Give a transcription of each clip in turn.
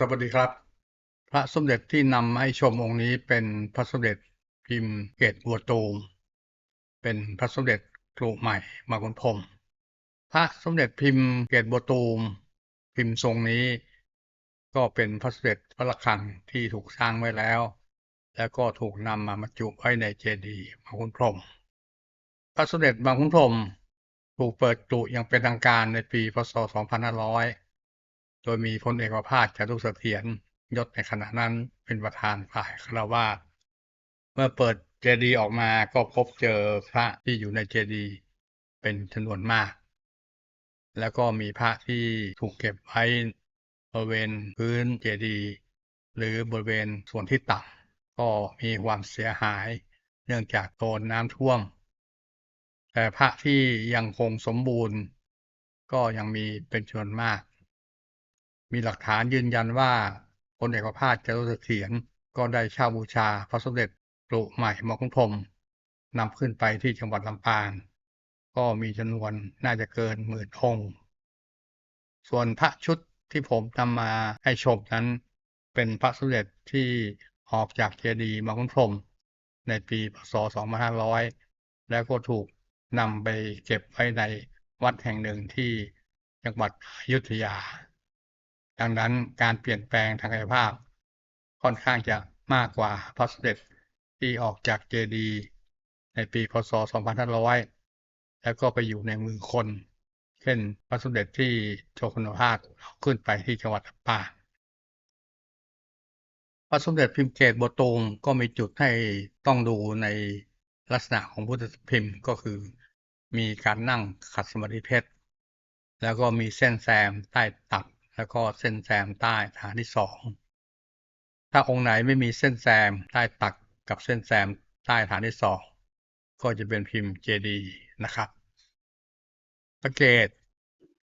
สวัสดีครับ พระสมเด็จที่นำมาให้ชมองค์นี้เป็นพระสมเด็จพิมพ์เกตบัวตูม เป็นพระสมเด็จกรุใหม่มาคุนพรมพระสมเด็จพิมพ์เกตบัวตูม พิมพ์ทรงนี้ ก็เป็นพระสมเด็จพระระฆังที่ถูกสร้างไว้แล้ว แล้วก็ถูกนำมาบรรจุไว้ในเจดีย์มาคุนพรมพระสมเด็จบางคุนพรมถูกเปิดกรุอย่างเป็นทางการในปีพศ 2500 โดยมีพลเอกประภาสจารุเสถียรยศในขณะนั้นเป็นประธานฝ่ายคารวาสเมื่อเปิดเจดีย์ออกมาก็พบเจอพระที่อยู่ในเจดีย์เป็นจำนวนมาก แล้วก็มีพระที่ถูกเก็บไว้บริเวณพื้นเจดีย์หรือบริเวณส่วนที่ต่ำก็มีความเสียหายเนื่องจากโดนน้ำท่วม แต่พระที่ยังคงสมบูรณ์ ก็ยังมีเป็นจำนวนมาก มีหลักฐานยืนยันว่าพลเอกประภาสจารุเสถียรก็ได้เช่าบูชาพระสมเด็จกรุใหม่มกุฎพรหมนำขึ้นไปที่จังหวัดลำปาง ก็มีจำนวนน่าจะเกินหมื่นองค์ ส่วนพระชุดที่ผมนำมาให้ชมนั้น เป็นพระสมเด็จที่ออกจากเจดีย์มกุฎพรหมในปีพศ 2500 แล้วก็ถูกนำไปเก็บไว้ในวัดแห่งหนึ่งที่จังหวัดอยุธยา ดังนั้นการเปลี่ยนแปลงทางกายภาพ ค่อนข้างจะมากกว่าพระสมเด็จที่ออกจากเจดีย์ในปีพศ 2500 แล้วก็ไปอยู่ในมือคน เช่นพระสมเด็จที่โชคุณภาพขึ้นไปที่จังหวัดลำปาพระสมเด็จพิมพ์เกตบัวตูมก็มีจุดให้ต้องดูในลักษณะของพุทธพิมพ์ก็คือ มีการนั่งขัดสมาธิเพชรแล้วก็มีเส้นแซมใต้ตับ แล้วก็เส้นแซมใต้ฐานที่สองถ้าองค์ไหนไม่มีเส้นแซมใต้ตักกับเส้นแซมใต้ฐานที่สองก็จะเป็นพิมพ์เจดีนะครับพระเกต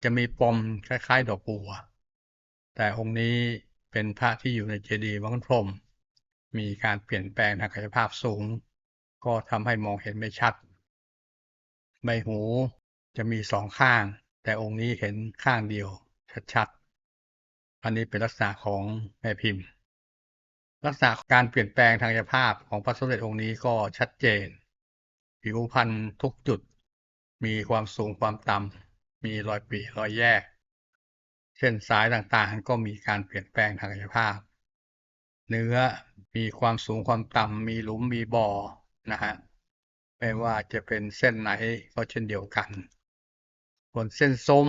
จะมีปมคล้ายๆ ดอกบัว แต่องค์นี้เป็นพระที่อยู่ในเจดีย์วังพรม มีการเปลี่ยนแปลงทางกายภาพสูง ก็ทำให้มองเห็นไม่ชัด ใบหูจะมีสองข้าง แต่องค์นี้เห็นข้างเดียวชัดๆ อันนี้เป็นลักษณะของแม่พิมพ์ ลักษณะการเปลี่ยนแปลงทางกายภาพของพระสมเด็จองค์นี้ก็ชัดเจน ผิวพรรณทุกจุด มีความสูงความต่ำมีรอยปีรอยแยกเส้นสายต่างๆก็มีการเปลี่ยนแปลงทางกายภาพ เนื้อมีความสูงความต่ำมีหลุมมีบ่อนะฮะไม่ว่าจะเป็นเส้นไหนก็เช่นเดียวกันส่วนเส้นส้ม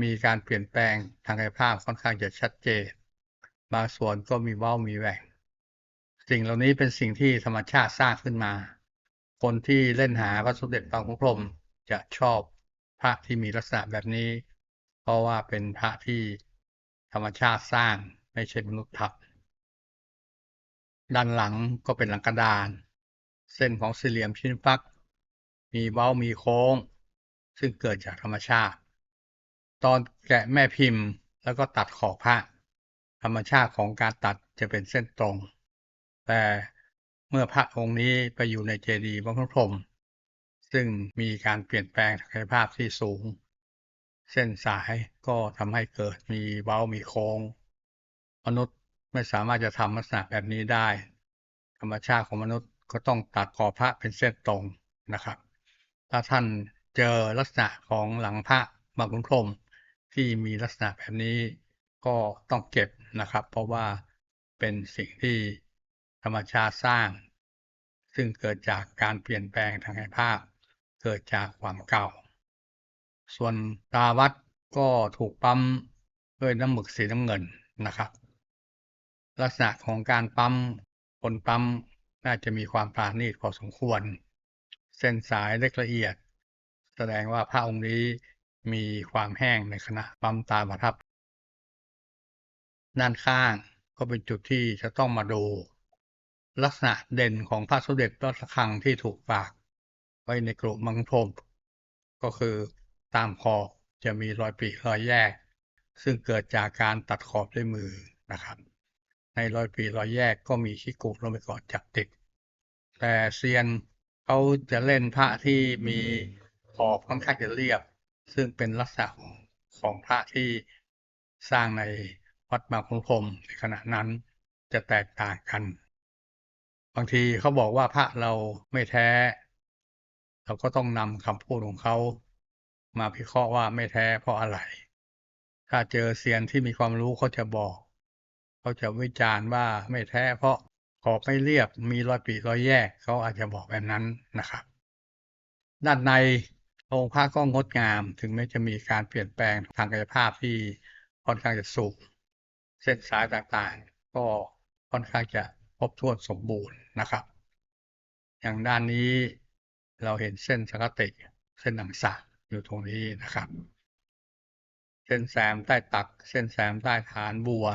มีการเปลี่ยนแปลงทางกายภาพค่อนข้างจะชัดเจน บางส่วนก็มีเว้ามีแหว่งสิ่งเหล่านี้เป็นสิ่งที่ธรรมชาติสร้างขึ้นมา คนที่เล่นหาพระสมเด็จบางขุนพรมจะชอบพระที่มีลักษณะแบบนี้ เพราะว่าเป็นพระที่ธรรมชาติสร้างไม่ใช่มนุษย์ทำด้านหลังก็เป็นหลังกระดาน เส้นของสี่เหลี่ยมชิ้นฟัก มีเว้ามีโค้ง ซึ่งเกิดจากธรรมชาติ ตอนแกะแม่พิมพ์ แล้วก็ตัดขอบพระ ธรรมชาติของการตัดจะเป็นเส้นตรง แต่เมื่อพระองค์นี้ไปอยู่ในเจดีย์วังพรหมซึ่งมีการเปลี่ยนแปลงทางกยภาพที่สูง เส้นสายก็ทำให้เกิดมีเว้ามีโค้ง มนุษย์ไม่สามารถจะทำลักษณะแบบนี้ได้ ธรรมชาติของมนุษย์ก็ต้องตัดขอบพระเป็นเส้นตรงนะครับ ถ้าท่านเจอลักษณะของหลังพระบางขุนพรหม ที่มีลักษณะแบบนี้ก็ต้องเก็บนะครับ เพราะว่าเป็นสิ่งที่ธรรมชาติสร้าง ซึ่งเกิดจากการเปลี่ยนแปลงทางกายภาพ เกิดจากความเก่า ส่วนตาวัดก็ถูกปั๊มด้วยน้ำหมึกสีน้ำเงินนะครับ ลักษณะของการปั๊มคนปั๊มน่าจะมีความปราณีตพอสมควร เส้นสายเล็กละเอียด แสดงว่าพระองค์นี้ มีความแห้งในขณะปั๊มตาประทับ ด้านข้างก็เป็นจุดที่จะต้องมาดู ลักษณะเด่นของพระสมเด็จพระระฆังที่ถูกฝาก ไว้ในกรุมังพรมก็คือตามขอบจะมีรอยปรีรอยแยก ซึ่งเกิดจากการตัดขอบด้วยมือนะครับ ในรอยปรีรอยแยกก็มีขี้กุลงไปก่อนจับติด แต่เซียนเขาจะเล่นพระที่มีขอบค่อนข้างจะเรียบ ซึ่งเป็นลักษณะของพระที่สร้างในวัดบางขุนพรมในขณะนั้นจะแตกต่างกัน บางทีเขาบอกว่าพระเราไม่แท้ เราก็ต้องนำคำพูดของเขามาพิเคราะห์ว่าไม่แท้เพราะอะไร ถ้าเจอเซียนที่มีความรู้เขาจะบอก เขาจะวิจารณ์ว่าไม่แท้เพราะขอบไม่เรียบมีรอยปริรอยแยกเขาอาจจะบอกแบบนั้นนะครับ ด้านใน องค์พระก็งดงาม ถึงแม้จะมีการเปลี่ยนแปลงทางกายภาพที่ค่อนข้างจะสูงเส้นสายต่างๆ ก็ค่อนข้างจะครบถ้วนสมบูรณ์นะครับ อย่างด้านนี้เราเห็นเส้นสังกติเส้นหนังสักอยู่ตรงนี้นะครับ เส้นแซมใต้ตัก เส้นแซมใต้ฐานบัว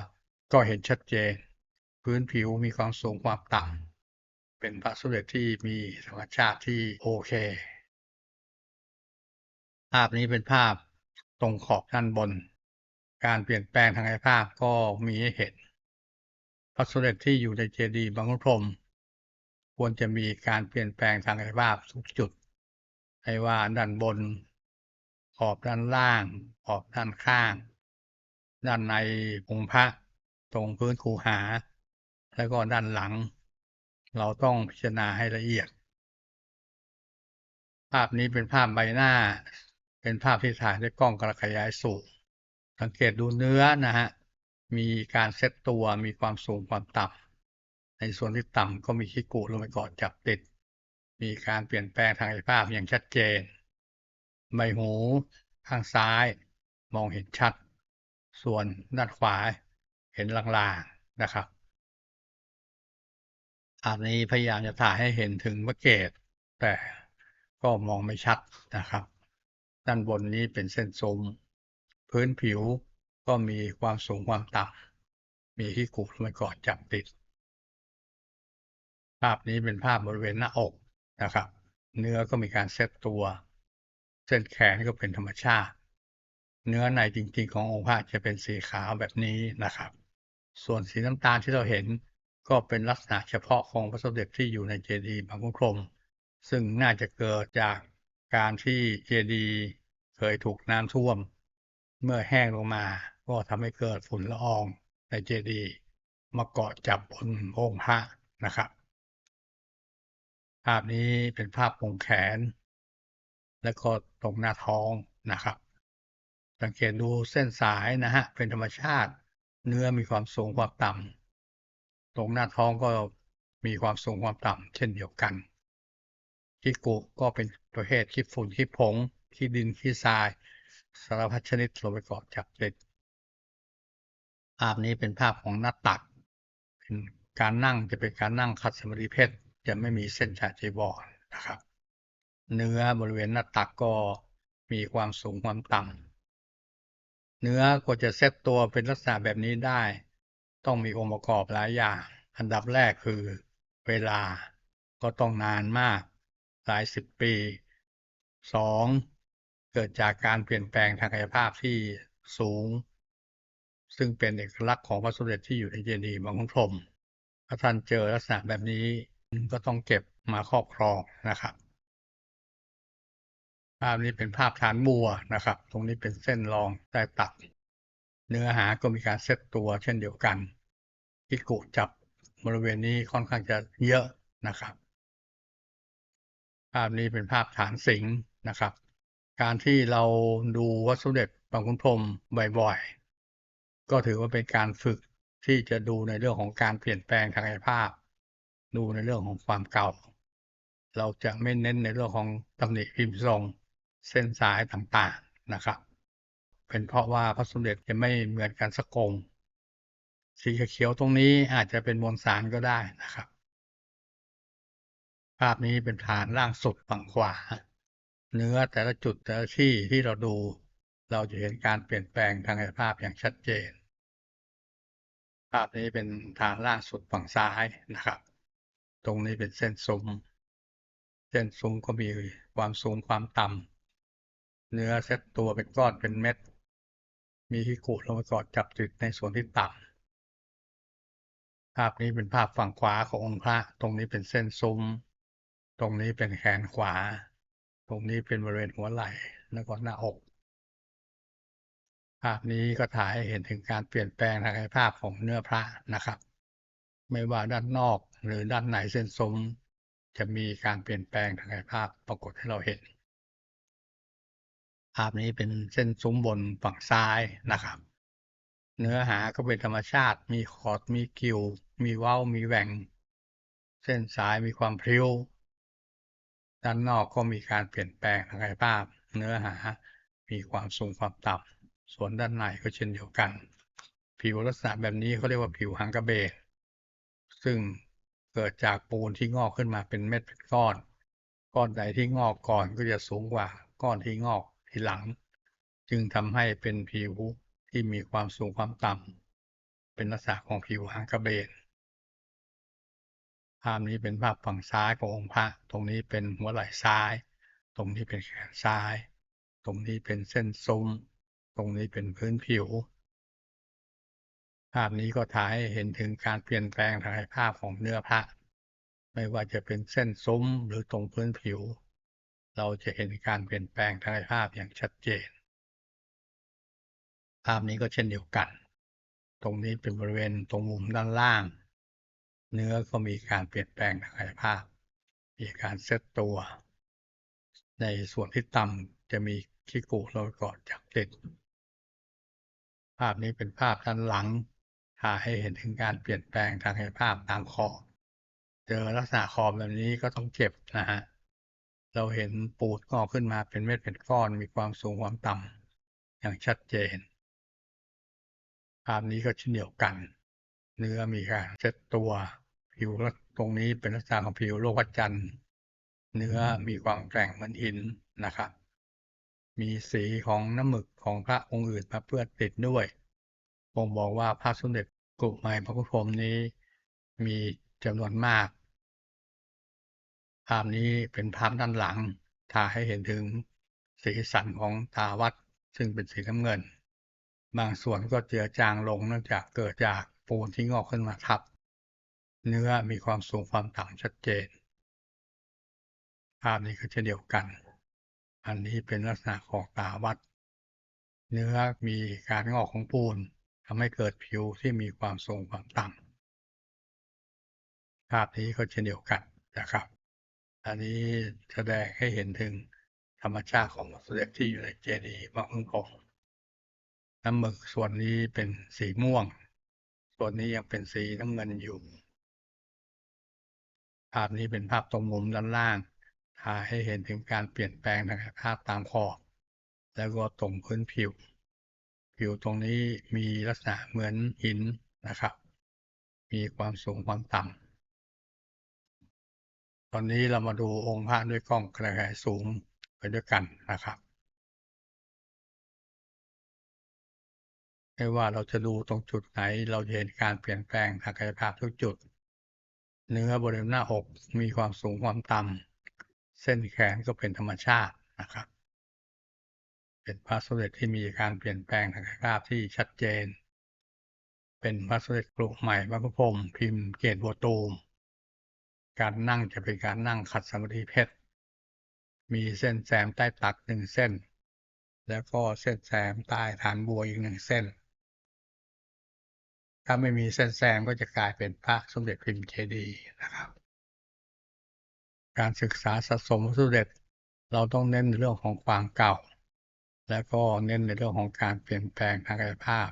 ก็เห็นชัดเจน พื้นผิวมีความสูงความต่ำเป็นพระสมเด็จที่มีธรรมชาติที่โอเค ภาพนี้เป็นภาพตรงขอบด้านบน การเปลี่ยนแปลงทางกายภาพก็มีให้เห็นพระสมเด็จที่อยู่ในเจดีย์บางขุนพรมควรจะมีการเปลี่ยนแปลงทางกายภาพทุกจุดให้ว่าด้านบน ขอบด้านล่าง ขอบด้านข้าง ด้านในองค์พระตรงพื้นคูหา แล้วก็ด้านหลัง เราต้องพิจารณาให้ละเอียด ภาพนี้เป็นภาพใบหน้า เป็นภาพที่ถ่ายด้วยกล้องกระขยายสูงสังเกตดูเนื้อนะฮะ มีการเซตตัว มีความสูงความต่ำในส่วนที่ต่ำก็มีขี้กุลงไปเกาะจับติด มีการเปลี่ยนแปลงทางกายภาพอย่างชัดเจน ใบหูข้างซ้ายมองเห็นชัด ส่วนด้านขวาเห็นลางๆนะครับภาพนี้พยายามจะถ่ายให้เห็นถึงมะเกตแต่ก็มองไม่ชัดนะครับ ด้านบนนี้เป็นเส้นซุ้มพื้นผิวก็มีความสูงความต่ำมีที่กุลงไปเกาะจับติด ภาพนี้เป็นภาพบริเวณหน้าอกนะครับ เนื้อก็มีการเซตตัว เส้นแขนก็เป็นธรรมชาติ เนื้อในจริงๆขององค์พระจะเป็นสีขาวแบบนี้นะครับ ส่วนสีน้ำตาลที่เราเห็นก็เป็นลักษณะเฉพาะของพระสมเด็จที่อยู่ในเจดีย์บางขุนพรมซึ่งน่าจะเกิดจากการที่เจดีย์ เคยถูกน้ำท่วม เมื่อแห้งลงมา ก็ทำให้เกิดฝุ่นละอองในเจดีย์มาเกาะจับบนองค์พระนะครับ ภาพนี้เป็นภาพตรงแขน และก็ตรงหน้าท้องนะครับ สังเกตดูเส้นสายนะฮะเป็นธรรมชาติ เนื้อมีความสูงความต่ำตรงหน้าท้องก็มีความสูงความต่ำเช่นเดียวกันขี้กุก็เป็นประเภทขี้ฝุ่นขี้ผง ขี้ดินขี้ทราย สารพัดชนิดลงไปเกาะจับติด ภาพนี้เป็นภาพของหน้าตัก เป็นการนั่งจะเป็นการนั่งคัดสมาธิเพชรจะไม่มีเส้นชาจีบอนะครับ เนื้อบริเวณหน้าตักก็มีความสูงความต่ำเนื้อก็จะเซตตัวเป็นลักษณะแบบนี้ได้ ต้องมีองค์ประกอบหลายอย่าง อันดับแรกคือเวลาก็ต้องนานมาก หลายสิบปีสอง เกิดจากการเปลี่ยนแปลงทางกายภาพที่สูง ซึ่งเป็นเอกลักษณ์ของพระสมเด็จที่อยู่ในเจดีย์บางขุนพรหมถ้าท่านเจอลักษณะแบบนี้ก็ต้องเก็บมาครอบครองนะครับ ภาพนี้เป็นภาพฐานบัวนะครับ ตรงนี้เป็นเส้นรองใต้ตักเนื้อหาก็มีการเซตตัวเช่นเดียวกันที่กุจับบริเวณนี้ค่อนข้างจะเยอะนะครับ ภาพนี้เป็นภาพฐานสิงนะครับ การที่เราดูวัดสมเด็จบางขุนพรมบ่อยๆ ก็ถือว่าเป็นการฝึกที่จะดูในเรื่องของการเปลี่ยนแปลงทางกายภาพ ดูในเรื่องของความเก่า เราจะไม่เน้นในเรื่องของตำหนิพิมพ์ทรงเส้นสายต่างๆนะครับ เป็นเพราะว่าพระสมเด็จจะไม่เหมือนกันสักองค์สีเขียวตรงนี้อาจจะเป็นมวลสารก็ได้นะครับ ภาพนี้เป็นฐานล่างสุดฝั่งขวา เนื้อแต่ละจุดแต่ละที่ที่เราดู เราจะเห็นการเปลี่ยนแปลงทางกายภาพอย่างชัดเจน ภาพนี้เป็นฐานล่างสุดฝั่งซ้ายนะครับ ตรงนี้เป็นเส้นซุ้มเส้นซุ้มก็มีความสูงความต่ำเนื้อเซตตัวเป็นก้อนเป็นเม็ด มีที่กุลงไปเกาะจับติดในส่วนที่ต่ำภาพนี้เป็นภาพฝั่งขวาขององค์พระ ตรงนี้เป็นเส้นซุ้ม ตรงนี้เป็นแขนขวา ตรงนี้เป็นบริเวณหัวไหล่แล้วก็หน้าอกภาพนี้ก็ถ่ายให้เห็นถึงการเปลี่ยนแปลงทางกายภาพของเนื้อพระนะครับ ไม่ว่าด้านนอกหรือด้านในเส้นซุ้มจะมีการเปลี่ยนแปลงทางกายภาพปรากฏให้เราเห็น ภาพนี้เป็นเส้นซุ้มบนฝั่งซ้ายนะครับ เนื้อหาก็เป็นธรรมชาติ มีคอดมีกิว มีเว้ามีแหว่ง เส้นสายมีความพริ้ว ด้านนอกก็มีการเปลี่ยนแปลงทางกายภาพ เนื้อหา มีความสูงความต่ำส่วนด้านในก็เช่นเดียวกัน ผิวลักษณะแบบนี้เขาเรียกว่าผิวหังกระเบนซึ่งเกิดจากปูนที่งอกขึ้นมาเป็นเม็ดเป็นก้อน ก้อนใดที่งอกก่อนก็จะสูงกว่าก้อนที่งอกทีหลัง จึงทำให้เป็นผิวที่มีความสูงความต่ำเป็นลักษณะของผิวหางกระเบนาพนี้เป็นภาพฝั่งซ้ายขององค์พระ ตรงนี้เป็นหัวไหล่ซ้าย ตรงนี้เป็นแขนซ้าย ตรงนี้เป็นเส้นซุ้ม ตรงนี้เป็นพื้นผิว ภาพนี้ก็ถ่ายให้เห็นถึงการเปลี่ยนแปลงทางกายภาพของเนื้อพระ ไม่ว่าจะเป็นเส้นซุ้มหรือตรงพื้นผิว เราจะเห็นการเปลี่ยนแปลงทางกายภาพอย่างชัดเจน ภาพนี้ก็เช่นเดียวกัน ตรงนี้เป็นบริเวณตรงมุมด้านล่าง เนื้อก็มีการเปลี่ยนแปลงทางกายภาพ มีการเซตตัว ในส่วนที่ต่ำจะมีขี้กุโรยก่อนจับติด ภาพนี้เป็นภาพด้านหลังถ่ายให้เห็นถึงการเปลี่ยนแปลงทางกายภาพตามขอเจอลักษณะขอบแบบนี้ก็ต้องเจ็บนะฮะ เราเห็นปูดงอกขึ้นมาเป็นเม็ดเป็นก้อนมีความสูงความต่ำอย่างชัดเจน ภาพนี้ก็เช่นเดียวกัน เนื้อมีการเซตตัว ผิวตรงนี้เป็นลักษณะของผิวโลกวัดจันทร์เนื้อมีความแกร่งเหมือนหินนะครับ มีสีของน้ำหมึกของพระองค์อื่นมาเปื้อนติดด้วยบ่งบอกว่าพระสมเด็จกรุใหม่พระพุทธรหมนี้ มีจำนวนมาก ภาพนี้เป็นภาพด้านหลังถ่ายให้เห็นถึงสีสันของตาวัดซึ่งเป็นสีน้ำเงิน บางส่วนก็เจือจางลงเนื่องจากเกิดจากปูนที่งอกขึ้นมาทับ เนื้อมีความสูงความต่ำชัดเจน ภาพนี้ก็เช่นเดียวกัน อันนี้เป็นลักษณะของตาวัด เนื้อมีการงอกของปูนทำให้เกิดผิวที่มีความสูงความต่ำภาพนี้ก็เช่นเดียวกันนะครับ อันนี้แสดงให้เห็นถึงธรรมชาติของพระสเด็จที่อยู่ในเจดีย์พระองค์งน้ำหมึกส่วนนี้เป็นสีม่วง ส่วนนี้ยังเป็นสีน้ำเงินอยู่ ภาพนี้เป็นภาพตรงมุมด้านล่างถ่ายให้เห็นถึงการเปลี่ยนแปลงทางภาพตามขอบแล้วก็ตรงพื้นผิว ผิวตรงนี้มีลักษณะเหมือนหินนะครับ มีความสูงความต่ำตอนนี้เรามาดูองค์พระด้วยกล้องกระจายสูงไปด้วยกันนะครับไม่ว่าเราจะดูตรงจุดไหน เราจะเห็นการเปลี่ยนแปลงทางกายภาพทุกจุด เนื้อบริเวณหน้าอกมีความสูงความต่ำเส้นแขนก็เป็นธรรมชาตินะครับ เป็นพระสมเด็จที่มีการเปลี่ยนแปลงทางกายภาพที่ชัดเจน เป็นพระสมเด็จกรุใหม่พระพุทธพรมพิมพ์เกตบัวตูม การนั่งจะเป็นการนั่งขัดสมาธิเพชรมีเส้นแซมใต้ตักหนึ่งเส้น แล้วก็เส้นแซมใต้ฐานบัวอีกหนึ่งเส้น ถ้าไม่มีเส้นแซมก็จะกลายเป็นพระสมเด็จพิมพ์เจดีนะครับ การศึกษาสะสมพระสมเด็จเราต้องเน้นในเรื่องของความเก่า แล้วก็เน้นในเรื่องของการเปลี่ยนแปลงทางกายภาพ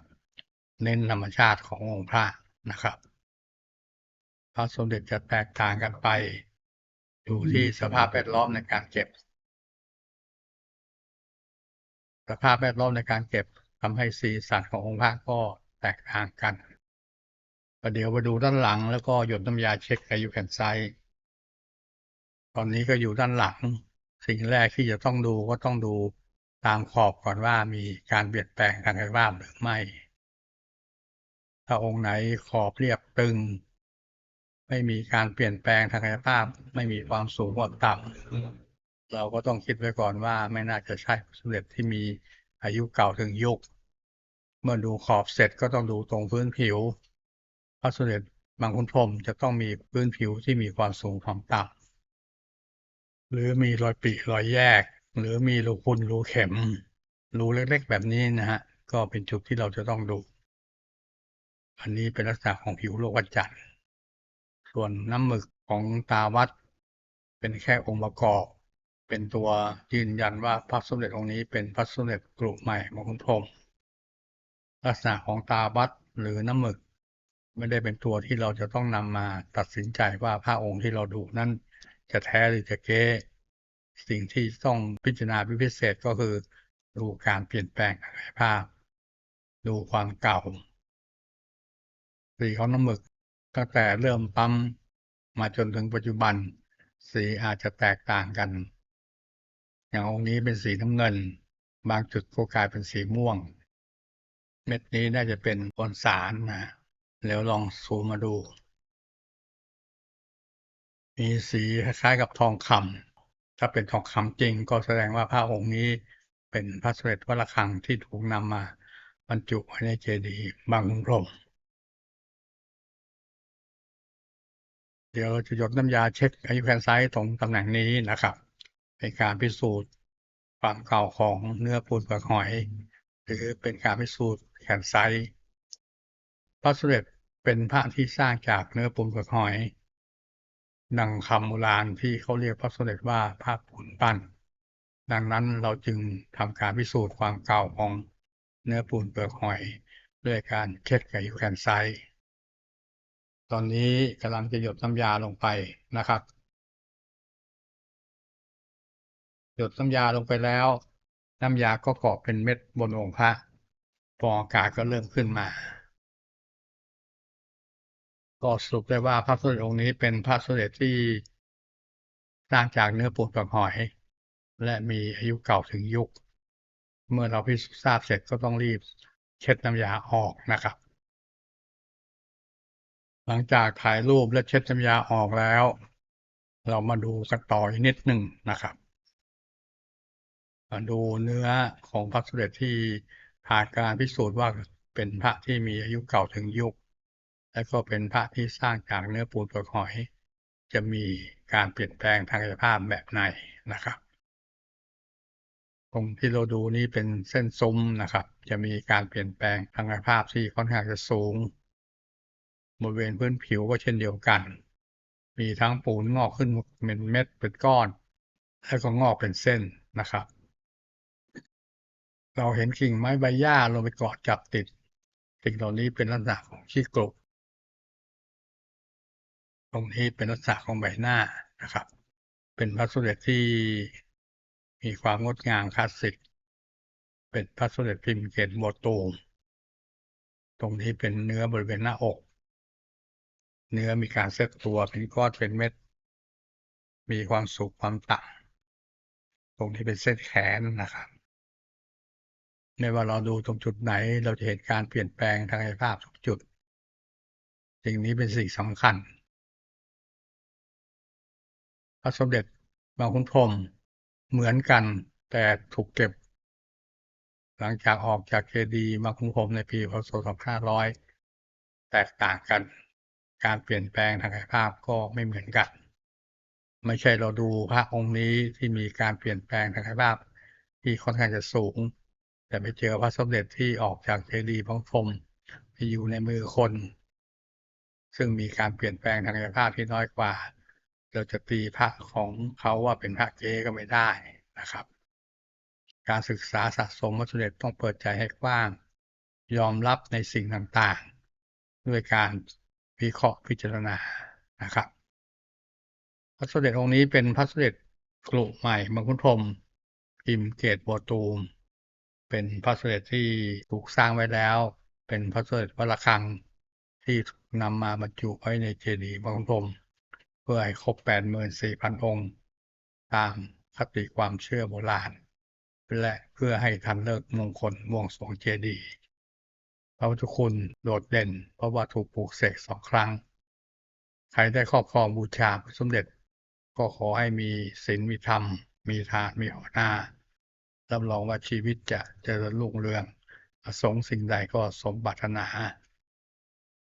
เน้นธรรมชาติขององค์พระนะครับพระสมเด็จจะแตกต่างกันไป อยู่ที่สภาพแวดล้อมในการเก็บ สภาพแวดล้อมในการเก็บทำให้สีสันขององค์พระก็แตกต่างกัน ประเดี๋ยวมาดูด้านหลัง แล้วก็หยดน้ำยาเช็คอายุแผ่นไซส์ตอนนี้ก็อยู่ด้านหลัง สิ่งแรกที่จะต้องดูก็ต้องดูตามขอบก่อนว่ามีการเปลี่ยนแปลงทางกายภาพหรือไม่ ถ้าองค์ไหนขอบเรียบตึง ไม่มีการเปลี่ยนแปลงทางกายภาพ ไม่มีความสูงความต่ำเราก็ต้องคิดไว้ก่อนว่าไม่น่าจะใช่สมเด็จที่มีอายุเก่าถึงยุค เมื่อดูขอบเสร็จก็ต้องดูตรงพื้นผิว พระสมเด็จบางคุณพรมจะต้องมีพื้นผิวที่มีความสูงความต่ำหรือมีรอยปริรอยแยก หรือมีรูพุนรูเข็ม รูเล็กๆ แบบนี้นะฮะ ก็เป็นจุดที่เราจะต้องดู อันนี้เป็นลักษณะของผิวโลกวัฏจันทร์ส่วนน้ำหมึกของตาวัด เป็นแค่องค์ประกอบ เป็นตัวยืนยันว่าพระสมเด็จองค์นี้เป็นพระสมเด็จกรุใหม่มงคลพรมลักษณะของตาวัดหรือน้ำหมึก ไม่ได้เป็นตัวที่เราจะต้องนำมาตัดสินใจว่าพระองค์ที่เราดูนั้นจะแท้หรือจะเก๊สิ่งที่ต้องพิจารณาพิเศษก็คือ ดูการเปลี่ยนแปลงกายภาพ ดูความเก่าสีของน้ำหมึกตั้งแต่เริ่มปั๊มมาจนถึงปัจจุบัน สีอาจจะแตกต่างกัน อย่างองค์นี้เป็นสีน้ำเงิน บางจุดก็กลายเป็นสีม่วง เม็ดนี้น่าจะเป็นบนสารนะ แล้วลองซูมมาดู มีสีคล้ายๆกับทองคำถ้าเป็นทองคำจริงก็แสดงว่าพระองค์นี้เป็นพระสมเด็จวัดระฆังที่ถูกนำมาบรรจุไว้ในเจดีย์บางขุนพรหมเดี๋ยวเราจะหยดน้ำยาเช็คอายุแคนไซต์ตรงตำแหน่งนี้นะครับเป็นการพิสูจน์ความเก่าของเนื้อปูนเปลือกหอย หรือเป็นการพิสูจน์แคนไซต์พระสมเด็จ เป็นพระที่สร้างจากเนื้อปูนเปลือกหอยดังคำโบราณที่เขาเรียกพระสมเด็จว่าพระปูนปั้น ดังนั้นเราจึงทำการพิสูจน์ความเก่าของเนื้อปูนเปลือกหอยด้วยการเช็คอายุแคนไซต์ตอนนี้กำลังจะหยดน้ำยาลงไปนะครับ หยดน้ำยาลงไปแล้ว น้ำยาก็เกาะเป็นเม็ดบนองค์พระฟออากาศก็เริ่มขึ้นมา ก็สรุปได้ว่าพระสมเด็จองค์นี้เป็นพระสมเด็จที่สร้างจากเนื้อปูนเปลือกหอย และมีอายุเก่าถึงยุค เมื่อเราพิสูจน์ทราบเสร็จก็ต้องรีบเช็ดน้ำยาออกนะครับ หลังจากถ่ายรูปและเช็ดน้ำยาออกแล้ว เรามาดูกันต่ออีกนิดหนึ่งนะครับมาดูเนื้อของพระสมเด็จที่ผ่านการพิสูจน์ว่าเป็นพระที่มีอายุเก่าถึงยุค และก็เป็นพระที่สร้างจากเนื้อปูนเปลือกหอย จะมีการเปลี่ยนแปลงทางกายภาพแบบไหนนะครับตรงที่เราดูนี้เป็นเส้นซุ้มนะครับ จะมีการเปลี่ยนแปลงทางกายภาพที่ค่อนข้างจะสูงบริเวณพื้นผิวก็เช่นเดียวกัน มีทั้งปูนงอกขึ้นเป็นเม็ดเป็นก้อน แล้วก็งอกเป็นเส้นนะครับ เราเห็นกิ่งไม้ใบหญ้าลงไปเกาะจับติดสิ่งเหล่านี้เป็นลักษณะของขี้กลบ ตรงนี้เป็นลักษณะของใบหน้านะครับ เป็นพระสมเด็จที่มีความงดงามคลาสสิก เป็นพระสมเด็จพิมพ์เกตโบตูมตรงนี้เป็นเนื้อบริเวณหน้าอก เนื้อมีการเซตตัวเป็นก้อนเป็นเม็ด มีความสุขความต่ำตรงนี้เป็นเส้นแขนนะครับไม่ว่าเราดูตรงจุดไหนเราจะเห็นการเปลี่ยนแปลงทางกายภาพทุกจุด สิ่งนี้เป็นสิ่งสำคัญ ระสมเด็จบางขุนพรมเหมือนกัน แต่ถูกเก็บ หลังจากออกจากเจดีย์บางขุนพรมในปีพศ 2500 แตกต่างกัน การเปลี่ยนแปลงทางกายภาพก็ไม่เหมือนกัน ไม่ใช่เราดูพระองค์นี้ที่มีการเปลี่ยนแปลงทางกายภาพที่ค่อนข้างจะสูง แต่ไปเจอพระสมเด็จที่ออกจากเจดีย์บางพรมไปอยู่ในมือคน ซึ่งมีการเปลี่ยนแปลงทางกายภาพที่น้อยกว่า เราจะตีพระของเขาว่าเป็นพระเก๊ก็ไม่ได้นะครับ การศึกษาสะสมวัตถุเด็จต้องเปิดใจให้กว้าง ยอมรับในสิ่งต่างๆ ด้วยการวิเคราะห์พิจารณานะครับพระสมเด็จองค์นี้เป็นพระสมเด็จกรุใหม่บางขุนพรมพิมพ์เกตโบตูม เป็นพระสมเด็จที่ถูกสร้างไว้แล้ว เป็นพระสมเด็จวัดระฆังที่ถูกนำมาบรรจุไว้ในเจดีย์บางขุนพรม เพื่อให้ครบ 84,000 องค์ ตามคติความเชื่อโบราณ และเพื่อให้ทันเลิกมงคลวงสรวงเจดีย์พระพุทธคุณโดดเด่น เพราะว่าถูกปลูกเสกสองครั้ง ใครได้ครอบครองบูชาพระสมเด็จ ก็ขอให้มีศีลมีธรรม มีทานมีหัวหน้ารับรองว่าชีวิตจะเจริญรุ่งเรืองประสงค์สิ่งใดก็สมปรารถนา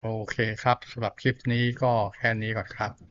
โอเคครับสำหรับคลิปนี้ก็แค่นี้ก่อนครับ